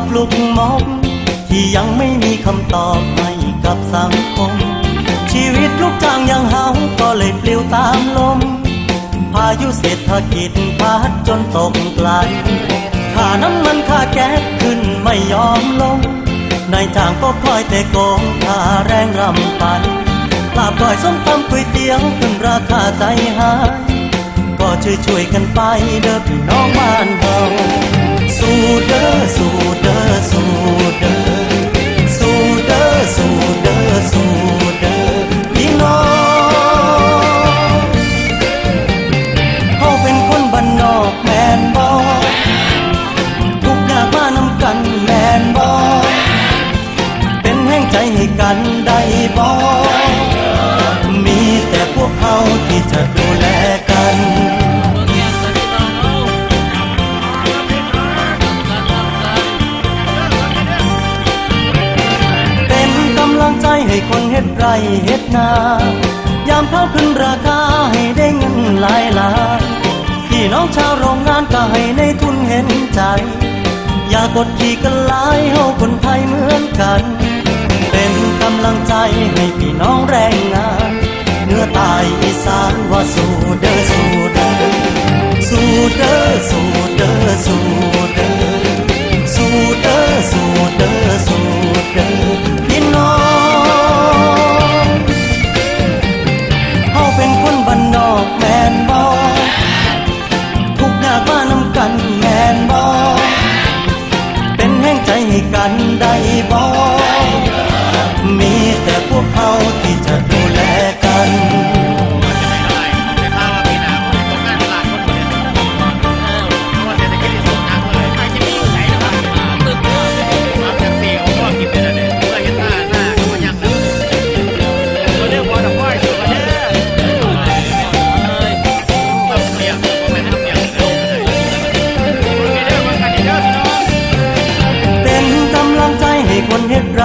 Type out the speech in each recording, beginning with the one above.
อบลุกมอบที่ยังไม่มีคำตอบให้กับสังคม ชีวิตลูกจ้างย่างเฮาก็เลยปลิวตามลม พายุเศรษฐกิจพัดจนตกไกลค่าน้ำมันค่าแก๊สขึ้นไม่ยอมลงนายจ้างก็คอยแต่โกงค่าแรงรำไปลาบก้อยส้มตำก๋วยเตี๋ยวขึ้นราคาใจหายก็ช่วยช่วยกันไปเด้อพี่น้องบ้านเฮา สู้เด้อสู้เด้อสู้เด้อสู้เด้อสู้เด้อสู้เด้อพี่น้องเขาเป็นคนบ้านนอกแมนบอทุกอยากมานำกันแมนบอเป็นแห่งใจให้กันได้บอมีแต่พวกเขาที่จะดูแลกัน ใจให้คนเฮ็ดไรเฮ็ดนายามเขาขึ้นราคาให้ได้เงินหลายล้านพี่น้องชาวโรงงานก็ให้ในทุนเห็นใจ อย่ากดขี่กันหลายเฮาคนไทยเหมือนกัน เป็นกำลังใจให้พี่น้องแรงงานเนื้อตายอีสานว่าสู้เด้อสู้เด้อสู้เด้อสู้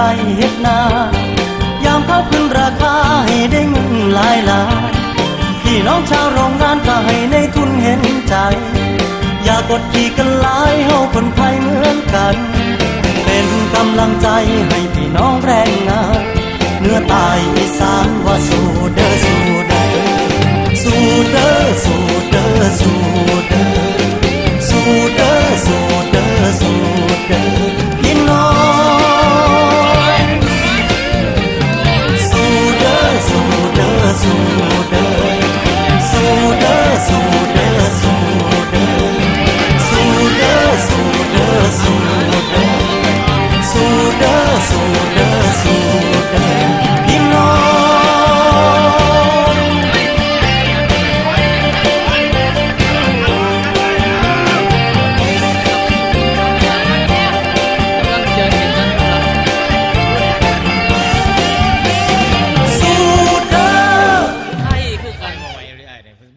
เฮ็ดไรเฮ็ดนายามเขาขึ้นราคาให้ได้เงินหลายหลายพี่น้องชาวโรงงานก็ให้ในทุนเห็นใจ อย่ากดขี่กันหลายเฮาคนไทยเหมือนกัน เป็นกำลังใจให้พี่น้องแรงงาน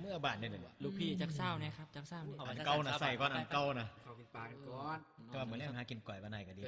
มื่อบาทเนี่ยลูกพี่จักเศร้านะครับจักเศร้านี่เอาอันเก่านะใส่ก่อนอันเก่านะเขากินปลากันก่อน ก็เหมือนเรื่องหากินก่อยบ้านไหนก็ดี